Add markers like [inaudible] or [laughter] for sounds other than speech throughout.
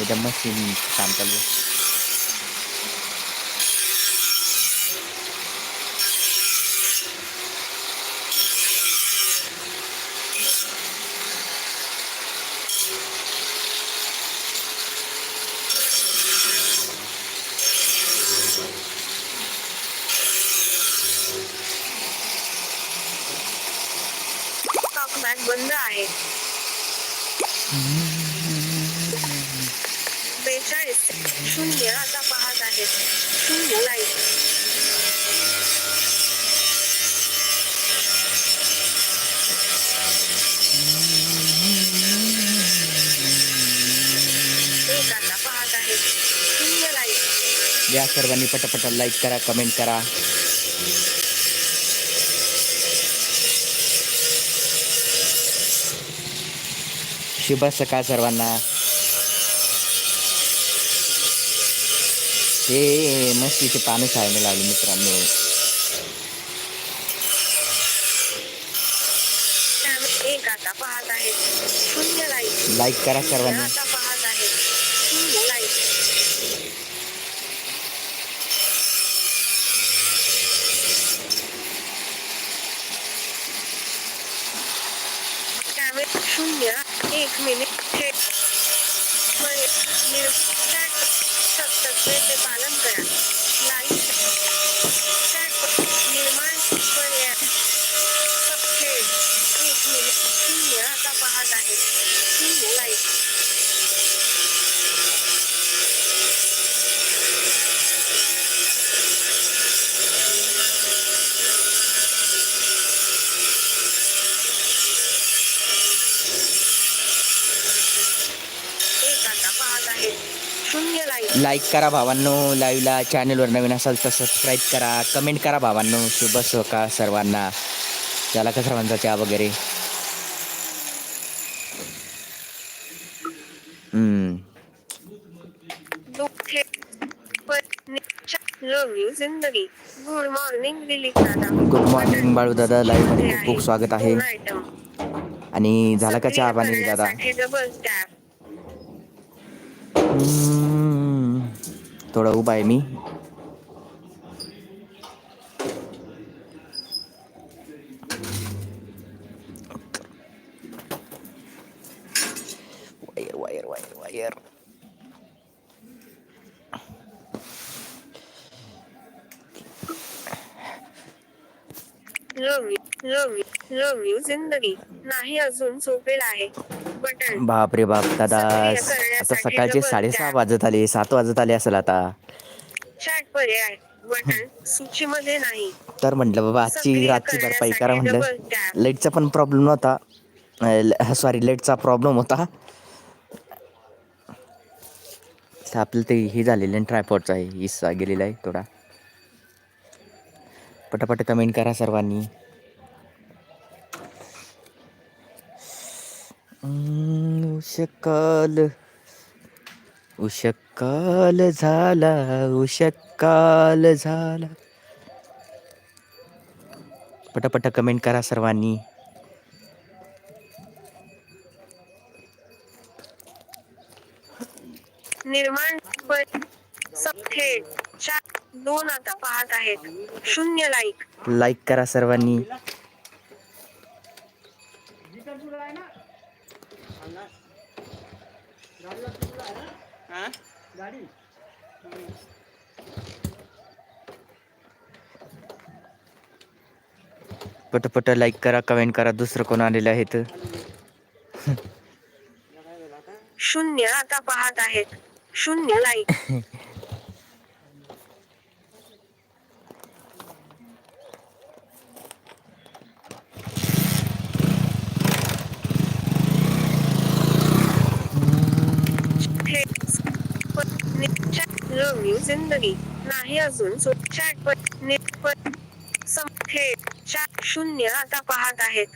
एकदम मशीन काम चालू या सर्वांनी पटापट लाईक करा कमेंट करा। शुभ सकाळ सर्वांना। हे मस्तीचे पानं शाळेने लावले मित्रांनो। लाईक करा सर्वांनी. एक आता पाहत आहे लाईक करा भावांनो लाईव्हला चॅनलवर नवीन असाल तर सबस्क्राईब करा कमेंट करा भावांनो. शुभ सोका सर्वांना. त्याला का सर्वांचा चहा वगैरे हम्म. दुःखे लव यू जिंदगी. गुड मॉर्निंग दिलीप दादा गुड मॉर्निंग बाळू दादा लाईव्हमध्ये खूप खूप स्वागत आहे. आणि झाला का चहा पाणी दादा? करण्यासाठी डबल टॅप हम्म. थोडा उभा आहे मी wire wire wire wire love you love you love you जिंदगी नाही अजून झोपेल आहे. बटन. बाप रे बाप दादा आता सकाळचे साडेसहा. वाजत आले सात वाजत आले असेल आता. चॅट पर्याय बटन सूचीमध्ये नाही. तर म्हटलं बाबा आजची रातची भरपाई करा म्हटलं. लाईटचा पण प्रॉब्लेम नव्हता. सॉरी लाईटचा प्रॉब्लेम होता. आपलं ते हे झालेलं आहे ट्रायपॉडचा आहे हिस्सा गेलेला आहे थोडा. पटापट कमेंट करा सर्वांनी. हम्म, उशकाल. उशकाल झाला उशकाल झाला. पटापट कमेंट करा सर्वांनी. निर्माण दोन आता पाहत आहेत. शून्य लाईक लाईक करा सर्वांनी. पटपट लाईक करा कमेंट करा दुसरं कोण आलेलं आहे तर शून्य आता पाहत आहेत. शून्य लाईक [laughs] जिंदगी नाही अजून. चॅट शून्य आता पाहत आहेत.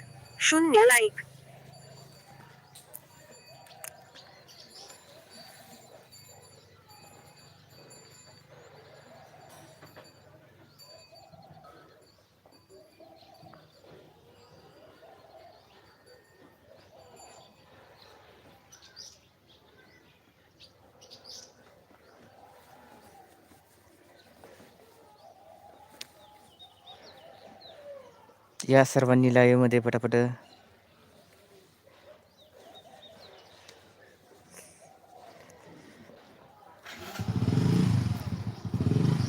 शून्य लाईक या सर्वांनी लाईव्हमध्ये पटापट.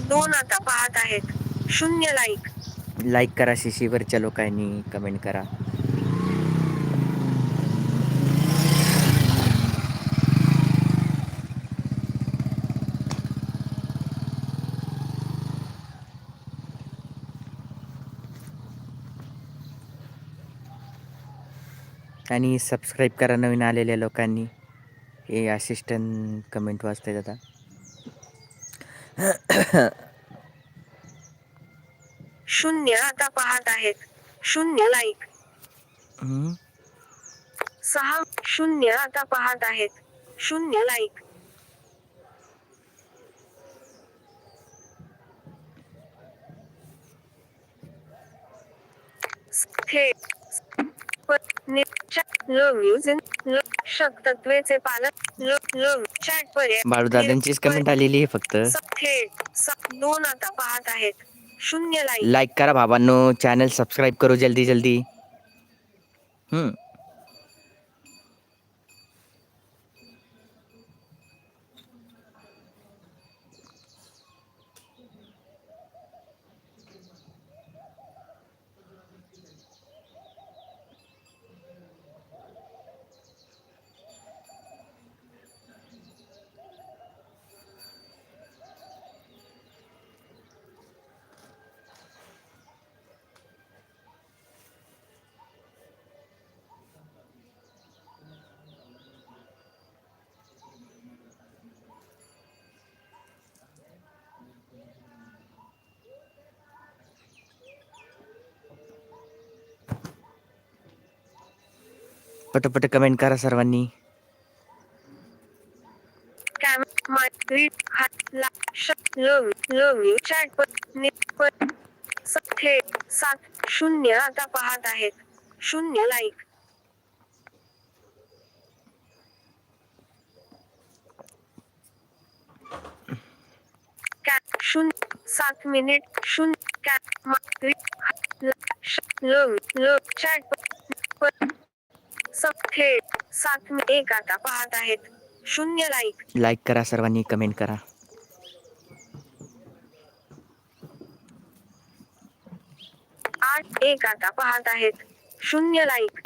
दोन आता पाहत आहेत. शून्य लाईक लाईक करा शिशीवरच्या लोकांनी कमेंट करा. आणि सबस्क्राईब करा नवीन आलेल्या लोकांनी. हे असिस्टंट कमेंट वाचते आता. शून्य आता पाहत आहेत. शून्य लाईक. सहा शून्य आता पाहत आहेत. शून्य लाईक थेट लव यूज तत्वेचे पालक लव चॅट पर्याय बाळूदादांचीच कमेंट आलेली आहे फक्त. थेट दोन आता पाहत आहेत शून्य लाईक लाईक करा बाबांनो चॅनल सबस्क्राईब करू जल्दी जल्दी. हम्म. पटपट कमेंट करा सर्वांनी. सात शून्य आता पाहत आहेत शून्य लाईक कॅप शून्य सात मिनिट शून्य कॅप माय रीड हात ला श लव लव चॅट पर पर स- थेट सात मि- एक आता पाहत आहेत. शून्य लाईक लाईक करा सर्वांनी कमेंट करा. आठ एक आता पाहत आहेत. शून्य लाईक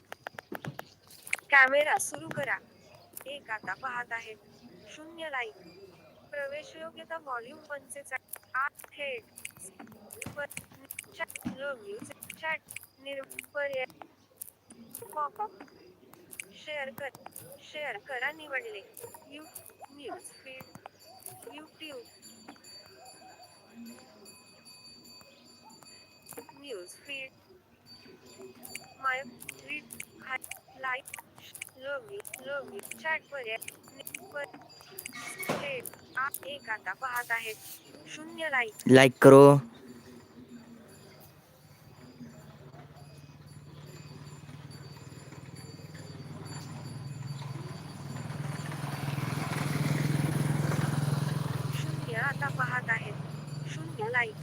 कॅमेरा सुरू करा. एक आता पाहत आहेत. शून्य लाईक प्रवेश योग्यता व्हॉल्यूम पंचेचाळीस. आठ थेट चॅट लव यू चॅट निर पर्याय. पॉपअप शेअर कर शेअर करा निवडले. You news feed YouTube. News feed. My read like love you love you. Chat पर्याय पर- एक आता पाहत आहेत शून्य लाईक. लाईक करो शून्य आता पाहत आहेत शून्य लाईक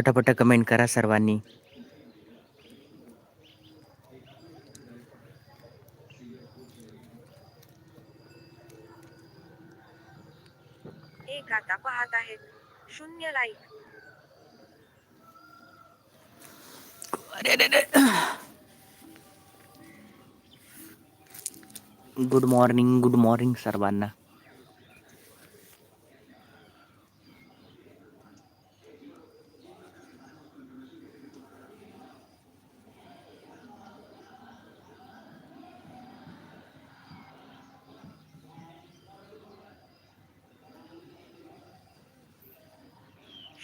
पटापट कमेंट करा सर्वांनी. एक आता पाहत आहेत. शून्य like good morning good morning सर्वांना.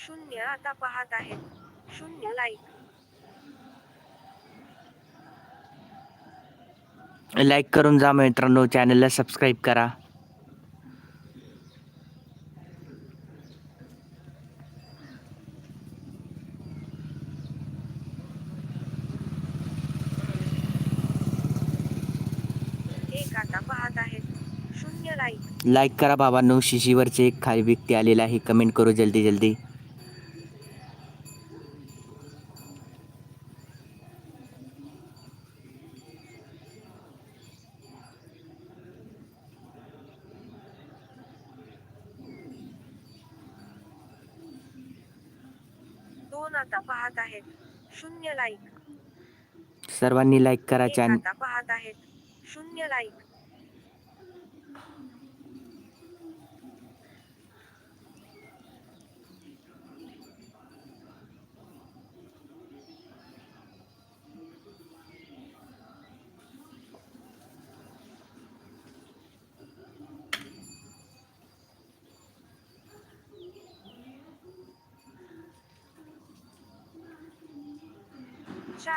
शून्य आता पाहत आहेत. शून्य लाईक लाईक करून जा मित्रांनो चॅनलला सबस्क्राईब करा. एक आता पाहत आहेत. शून्य लाईक लाईक करा बाबांनो शिशीवरचे एक खाली व्यक्ती आलेला आहे. कमेंट करू जल्दी जल्दी दोन आता पाहत आहेत. शून्य लाईक सर्वांनी लाईक करा एक चॅन आता पाहत आहेत. शून्य लाईक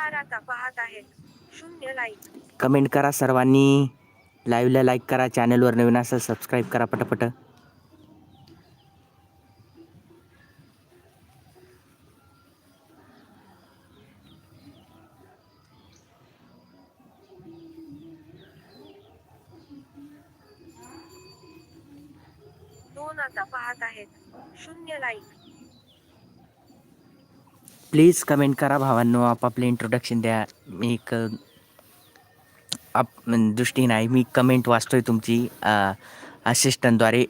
चार आता पाहत आहेत. शून्य लाईक कमेंट करा सर्वांनी. लाईव्हला लाईक करा चॅनलवर नवीन असेल सबस्क्राईब करा पटापट. दोन आता पाहत आहेत. शून्य लाईक प्लीज कमेंट करा भावांनो आपापले इंट्रोडक्शन द्या. मी एक आप दृष्टीने आहे मी कमेंट वाचतोय तुमची असिस्टंटद्वारे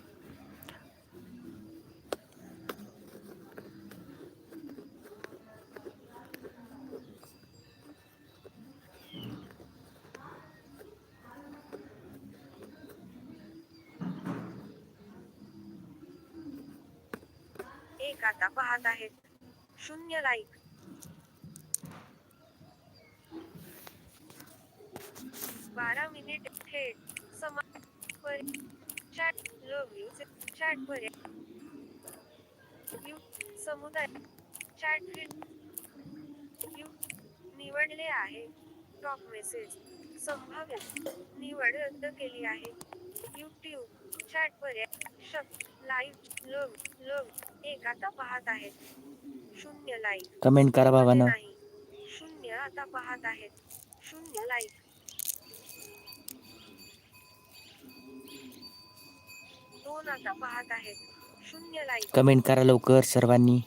एक आता पाहत आहेत शून्य लाईक बारा मिनिट थेट समा चॅट लव यू चॅट पर्याय यू समुदाय चॅट फील्ड यू निवडले आहे. टॉक मेसेज संभाव्य निवड रद्द केली आहे. यूट्यूब चॅट पर्याय शब्द लाईव्ह लव लव एक आता पाहत आहेत. शून्य लाईक. कमेंट करा भावांनो शून्य आता पाहत आहेत. शून्य लाईक. दोन आता पाहत आहेत. शून्य लाईक. कमेंट करा लवकर सर्वांनी.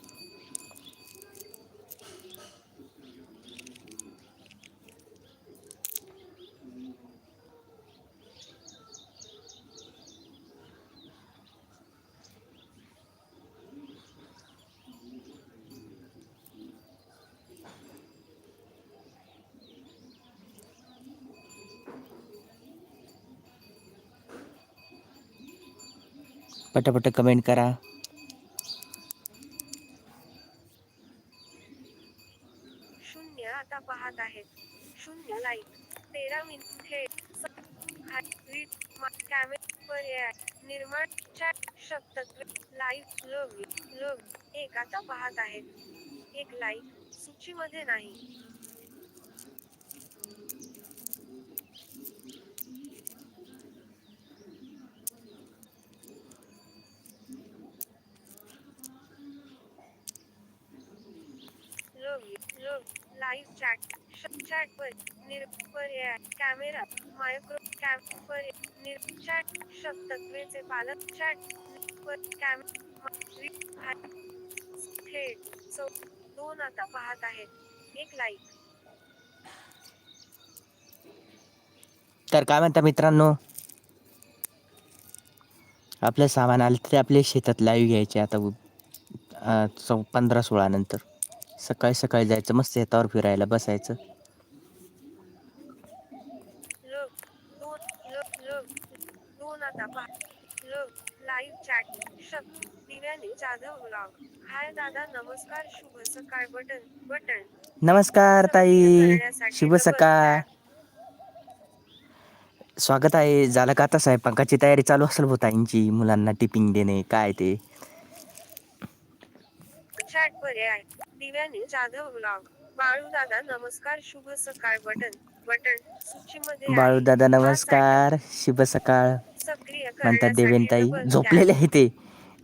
पटापट कमेंट करा शून्य आता पाहत आहेत शून्य लाईक तेरा मिनिट थेट कॅमेरा पर्याय निर्माण चॅट शब्दत्व लाईव्ह लव लव एक आता पाहत आहेत एक लाईक सूचीमध्ये नाही love love live chat chat पर निर्पर्याय कॅमेरा मायक्रो कॅम पर निर्चॅट शब्दत्वेचे पालक चॅट पर कॅम थेट चौ दोन आता पाहत आहेत. एक लाईक तर काय म्हणता मित्रांनो? आपलं सामान आलं तरी आपल्या शेतात लाईव्ह घ्यायचे आता चौ पंधरा सोळा नंतर. सकाळी सकाळी जायचं मस्त शेतावर फिरायला बसायचं. नमस्कार ताई शुभ सकाळ. स्वागत आहे झालं का आता स्वयंपाकाची तयारी चालू असेल हो ताईंची मुलांना टिफिन देणे काय ते? चॅट पर्याय दिव्याने जाधव ब्लॉग बाळू दादा नमस्कार शुभ सकाळ बटन. बटन सूचीमध्ये आहे. बाळू दादा नमस्कार शुभ सकाळ. सक्रिय म्हणतात देवेनताई झोपलेले आहे. ते.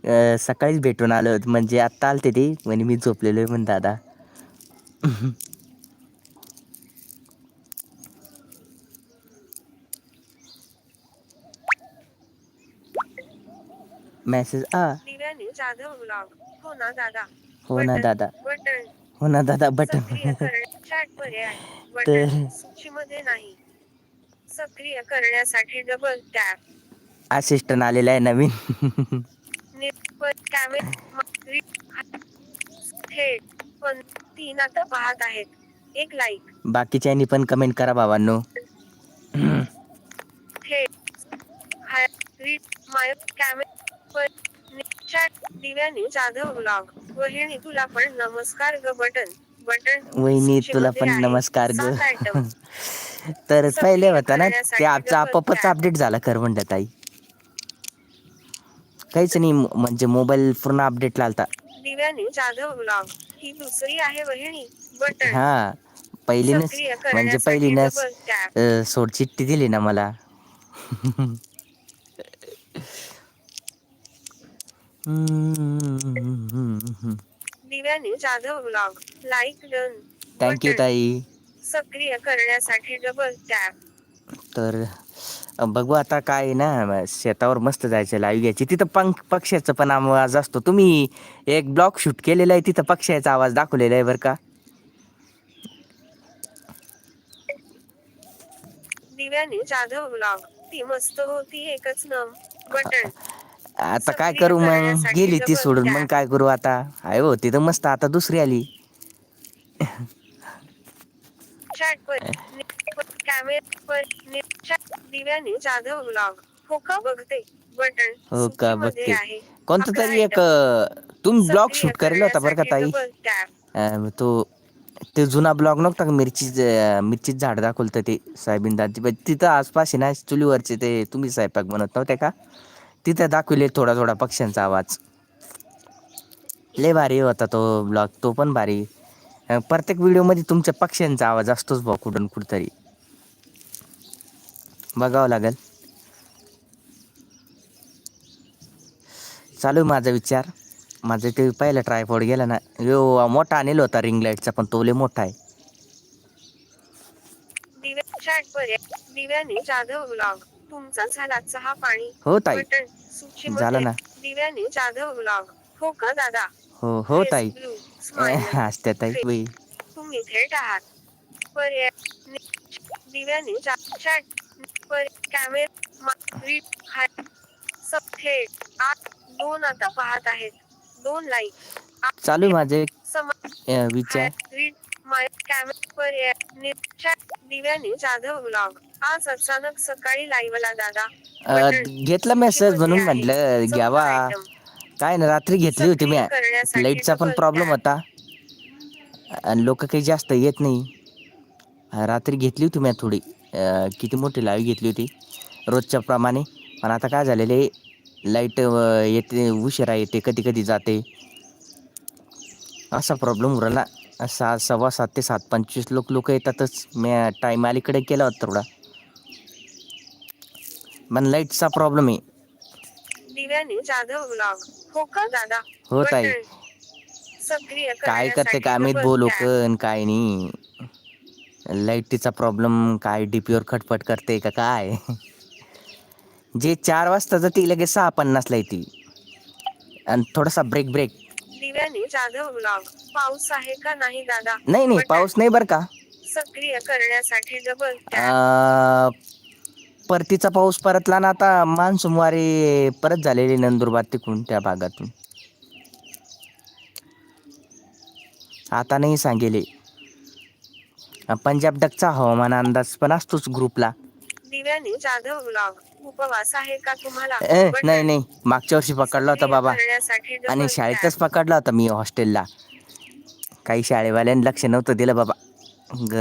अं, सकाळीच भेटून आलो. म्हणजे आत्ता आलते ते म्हणे मी झोपलेलो आहे म्हण दादा. मेसेज आ. दिव्याने जाधव ब्लॉग हो ना दादा. हो ना बटन, दादा. हो ना दादा बटन. [laughs] तर- सक्रिय करण्यासाठी डबल टॅप असिस्टंट आलेला आहे नवीन. कॅमेरा थेट पण तीन आता पाहत आहेत. एक लाईक बाकीच्यांनी पण कमेंट करा चॅट दिव्याने जाधव ब्लॉग वहिनी तुला पण नमस्कार ग बटन. बटन वहिनी तुला पण. नमस्कार ग. [laughs] पहिले होता ना ते आमचा आपोआपच. अपडेट झाला करवंड्या ताई. काहीच नाही म्हणजे मोबाईल पूर्ण अपडेट लालता दिव्याने जाधव ब्लॉग ही दुसरी आहे वहिनी बटन. हा पहिलीनच सक्रिय म्हणजे करण्यासाठी पहिलीनच double tap. अ, सोडचिठ्ठी दिली ना मला. [laughs] दिव्याने Jadhav blog like done thank you ताई. सक्रिय करण्यासाठी डबल टॅप तर बघू आता काय ना शेतावर मस्त जायचं लाईव्ह घ्यायची. तिथं पंख पक्ष्याचं पण आवाज असतो. तुम्ही एक ब्लॉग शूट केलेला आहे तिथं पक्ष्याचा आवाज दाखवलेला आहे बरं का. दिव्याने जाधव ब्लॉग ती मस्त होती एकच नम बटन. आता काय करू मग? गेली ती सोडून. मग. काय करू आता? आहे हो ती तर मस्त आता दुसरी आली. दिव्याने जाधव ब्लॉग हो का? बघते. बटन हो का? सूचीमध्ये बघते. आहे. कोणतं अकरा तरी एक item. अ, तुम्ही ब्लॉग सक्रिय शूट करेल होता बरं का ताई? करण्यासाठी double tap. अ, तो ते जुना ब्लॉग नव्हता का? मिरची मिरचीच झाड दाखवलं होतं ते दालची तिथं आसपास आहे ना चुलीवरचे ते तुम्ही स्वयंपाक बनवत नव्हते का? तिथे दाखवले थोडा थोडा पक्ष्यांचा आवाज. लय भारी होता तो ब्लॉग तो पण भारी. प्रत्येक व्हिडिओमध्ये तुमच्या पक्ष्यांचा आवाज असतोच भाऊ कुठून कुठतरी. बघावं लागेल. चालू आहे माझा विचार. माझं ते पहिला ट्रायफॉड गेला ना यो मोठा आणलेला होता रिंग लाईटचा पण तो लय मोठा आहे. दिव्या जाधव ब्लॉग तुमचा झाला चहा पाणी हो ताई. बटन सूचीमध्ये झालं ना. दिव्याने जाधव ब्लॉग हो का दादा? हो हो Face ताई. blue, smile. [laughs] असत्या ताई. बाई. तुम्ही थेट आहात. पर्याय नि- दिव्याने जा- चॅट पर कॅमेरा रीड हाय. सब थेट. आठ दोन आता पाहत आहेत. दोन लाईक. चालू आहे माझे समा अ, विचार. रीड माय कॅमेरा पर्याय नि- चॅट दिव्याने जाधव ब्लॉग आज अचानक सकाळी लाईव्हला दादा. अ, बटन. घेतला मेसेज म्हणून म्हटलं. घ्यावा. काय ना रात्री घेतली होती मी. लाईटचा पण प्रॉब्लेम. होता. आणि लोक काही जास्त येत नाही. अ, रात्री घेतली होती मी थोडी. अ, किती मोठी लाईव्ह घेतली होती रोजच्या प्रमाणे. पण आता काय झालेले लाइट येते उशिरा येते कधी कधी जाते. असा प्रॉब्लेम उरला. सहा सव्वा सात ते सात पंचवीस लोक लोक येतातच. मी टाईम अलीकडे केला होता थोडा पण लाईटचा प्रॉब्लेम आहे. हो हो ताई. काय करते? काय माहीत double बोलू. कन काय नाही. लाईटीचा प्रॉब्लेम काय डीपीवर खटपट करते का काय? जे चार वाजता जाते लगेच सहा पन्नासला येते आणि थोडासा ब्रेक ब्रेक दिव्याने जाधव ब्लॉग पाऊस आहे का नाही दादा? नाही नाही. पाऊस नाही बरं का. सक्रिय करण्यासाठी डबल अं, परतीचा पाऊस परतला ना आता मान्सूनवारी परत झालेली नंदुरबार तिकडून त्या भागातून. आता नाही सांगेले. पंजाब डकचा हवामान अंदाज पण असतोच ग्रुपला दिव्याने जाधव ब्लॉग उपवास आहे का तुम्हाला? ए. नाही नाही. मागच्या वर्षी पकडला होता बाबा. करण्यासाठी आणि. शाळेतच पकडला होता मी हॉस्टेलला. काही शाळेवाल्यांनी लक्ष नव्हतं दिलं बाबा.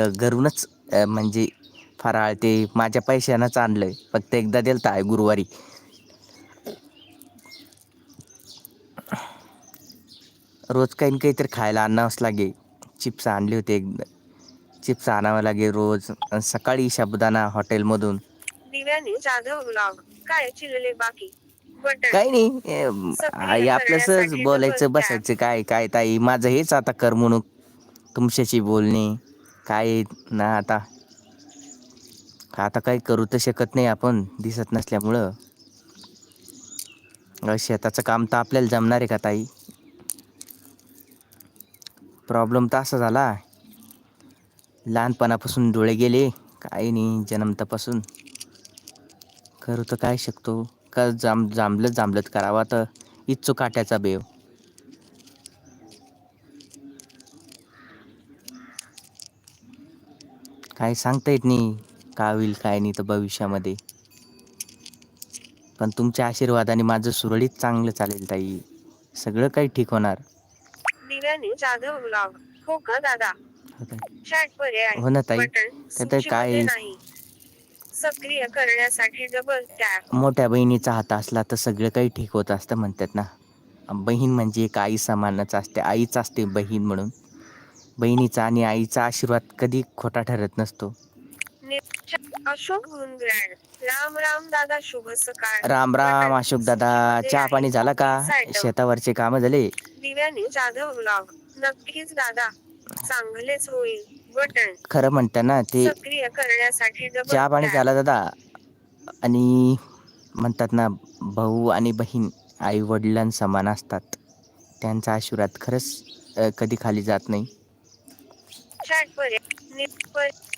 घरूनच अं, म्हणजे फराळ ते माझ्या पैशानंच आणलंय. फक्त एकदा दिलं आहे गुरुवारी. रोज काही न काहीतरी खायला आणावंच लागे. चिप्स आणले होते एकदा. चिप्स आणावं लागे रोज. सकाळी साबुदाणा हॉटेलमधून. दिव्याने जाधव ब्लॉग काय चिल्ले बाकी? काही नाही. आई आपलं सहज बोलायचं बसायचं. काय काय ताई? माझं हेच आता करमणूक तुमच्याशी बोलणे. काय ना आता. आता काही करू तर शकत नाही आपण. दिसत नसल्यामुळं. शेताचं काम तर आपल्याला जमणार आहे का ताई? प्रॉब्लेम तर असा झाला. लहानपणापासून डोळे गेले. काही नाही. जन्मतापासून करू तर काय शकतो? का जाम जांभलं जांभलत करावा? तर इच्छू काट्याचा बेव. काय सांगता येत नाही. काय होईल काय नाही तर भविष्यामध्ये. पण तुमच्या आशीर्वादाने माझं सुरळीत चांगलं चालेल ताई. सगळं काही ठीक होणार. दिव्याने जाधव ब्लॉग. हो का दादा? हो ताई. हो ना ताई. तर काय? सक्रिय करण्यासाठी डबल टॅप मोठ्या बहिणीचा हात असला तर सगळं काही ठीक होत असतं म्हणतात ना. बहीण म्हणजे एक आई समानच असते. आईच असते बहीण म्हणून. बहिणीचा आणि आईचा आशीर्वाद कधी खोटा ठरत नसतो. अशोक राम राम दादा शुभ सकाळ. राम अशोक दादा. चहा. पाणी झाला का. शेतावरचे काम झाले? दिव्याने जाधव ब्लॉग नक्कीच दादा चांगलेच होईल. खरं म्हणतं ना ते चहा पाणी टॅप. झाला दादा आणि म्हणतात ना भाऊ आणि बहीण आई वडिलांसमान असतात त्यांचा आशीर्वाद खरंच कधी खाली जात नाही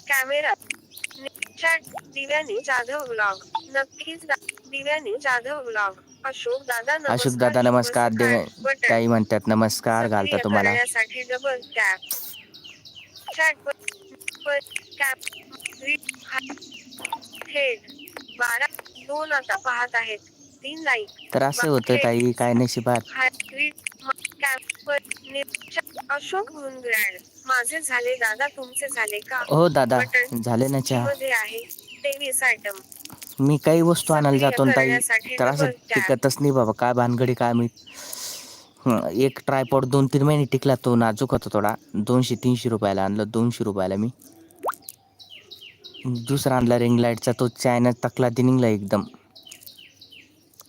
कॅमेरा दिव्याने जाधव ब्लॉग नक्कीच दा- दिव्याने जाधव ब्लॉग अशोक दादा नमस्कार अशोक दादा नमस्कार. ताई म्हणतात नमस्कार घालता सक्रिय तुम्हाला बारा दोन आता पाहत आहेत तीन लाईक तर असं होतं ताई काय नशिबात. हाय रि- म- अशोक गुंग्रॅड माझे झाले दादा तुमचे झाले का हो दादा झाले ना चहा. आहे तेवीस आयटम मी काही वस्तू आणायला जातो ताई. तर असं टिकतच नाही बाबा काय भानगडी काय मी एक ट्रायपॉड दोन तीन महिने टिकला तो नाजूक होता थोडा. दोनशे तीनशे रुपयाला आणलं दोनशे रुपयाला मी. दुसरा आणला रिंग लाईटचा तो चॅनल तकला दिनिंगला एकदम.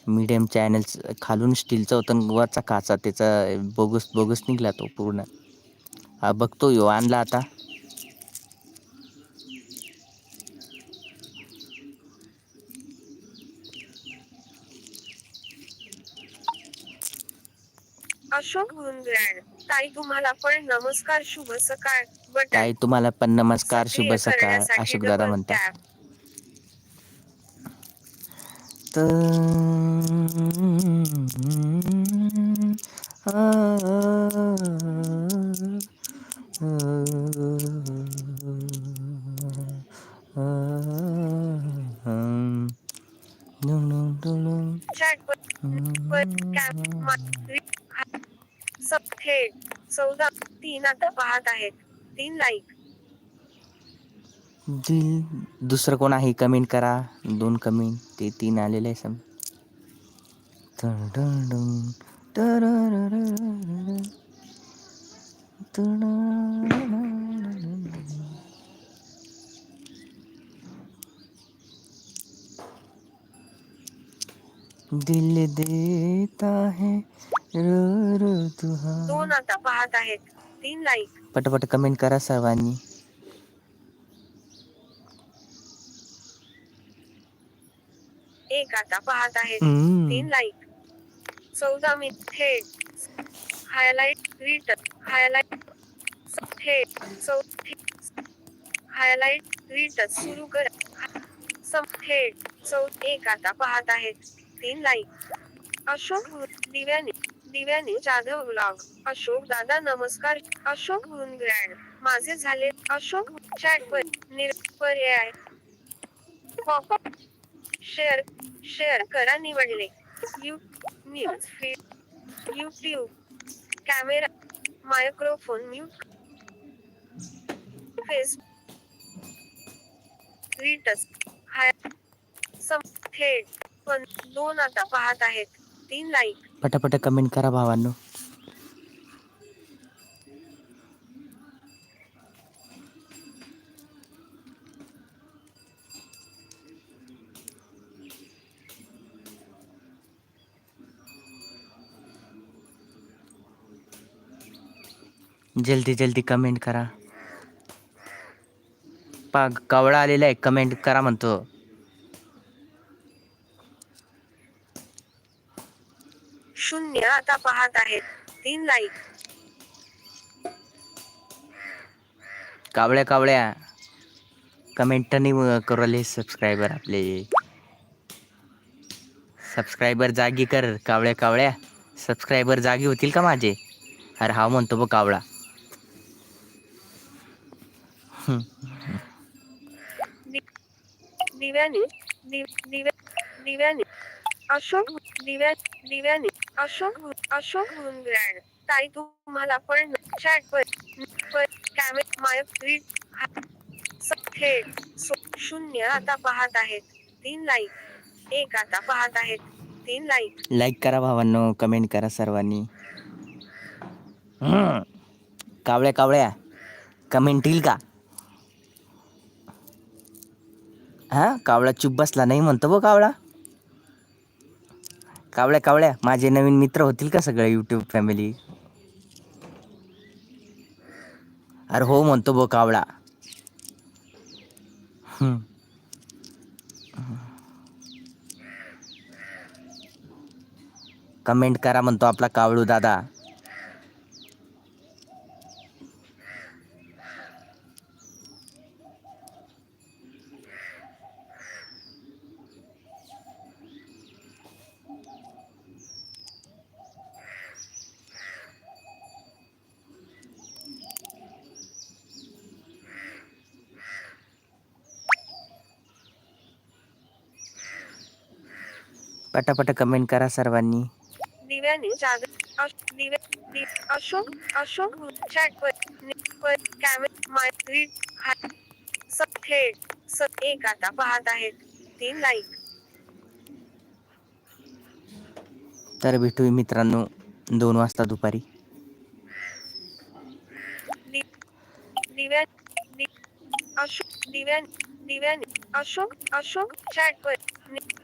मीडियम चॅनल खालून स्टीलचा होता वरचा काचा त्याचा बोगस बोगस निघला तो पूर्ण. हा बघतो यो आणला आता. ताई तुम्हाला पण नमस्कार शुभ सकाळ. बटन ताई तुम्हाला पण नमस्कार शुभ सकाळ करण्यासाठी अशोक दादा डबल म्हणता. टॅप. चॅट प- प- कॅप मा- रि- सब थेट चौदा तीन आता पाहत आहेत. तीन लाईक दिल दुसरं कोण आहे? कमेंट करा. दोन कमेंट ते तीन आलेले आहे सम दिल देता है दोन आता पाहत आहेत तीन लाईक पटपट कमेंट करा सर्वांनी एक आता पाहत आहेत तीन लाईक चौदा मी थेट हायलाइट रिटर्न हायलाइट थेट चौथी हायलाइट रिटर्न सुरू कर सम थेट चौथ एक आता पाहत आहेत तीन लाईक अशोक दिव्याने दिव्याने जाधव ब्लॉग अशोक दादा नमस्कार. अशोक ग्रँड माझे झाले अशोक चॅट पर निर पर्याय पॉपअप शेअर शेअर करा निवडले. You news feed. YouTube camera. Microphone. Mute. Face रिटस. Hi. सम थेट. पण दोन आता पाहत आहेत. तीन लाईक पटापट कमेंट करा भावांनो. जल्दी जल्दी कमेंट करा. पा कवळा आलेला आहे कमेंट करा म्हणतो. आता पाहत आहेत तीन लाईक कावळ्या कावळ्या कमेंट नाही करू राहिले सबस्क्रायबर आपले सबस्क्रायबर जागी कर कावळ्या कावळ्या सबस्क्रायबर जागी होतील का माझे अरे हा म्हणतो बघ कावळा दिव्याने दिव- दिव्या दिव्याने अशोक दिव्या दिव्याने अशोक भु- अशोक भुनग्रॅड ताई तुम्हाला पण चॅट पर पर कॅमे मायक रीड हा- थेट शून्य आता पाहत आहेत. तीन लाईक एक आता पाहत आहेत. तीन लाईक लाईक करा भावांनो कमेंट करा सर्वांनी. हम्म. कावळ्या कावळ्या. कमेंट येईल का? हा? कावळा चुप बसला नाही म्हणतो बघ कावळा. कावळ्या कावळ्या. माझे नवीन मित्र होतील का सगळे यूट्यूब फॅमिली अरे हो म्हणतो भो कावळा. कमेंट करा म्हणतो आपला कावळू दादा. पटापट कमेंट करा सर्वांनी. दिव्या अशोक एक आता पाहत आहेत. तीन लाईक तर भेटू मित्रांनो दोन वाजता दुपारी. दिव्या अशोक दिव्या दिव्याने अशोक अशोक चॅट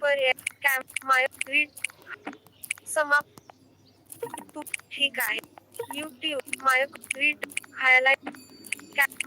पर नि- माय ग्रीड समाप्त. तू ठीक आहे. युट्यूब मायक रीड हायलाइट मायक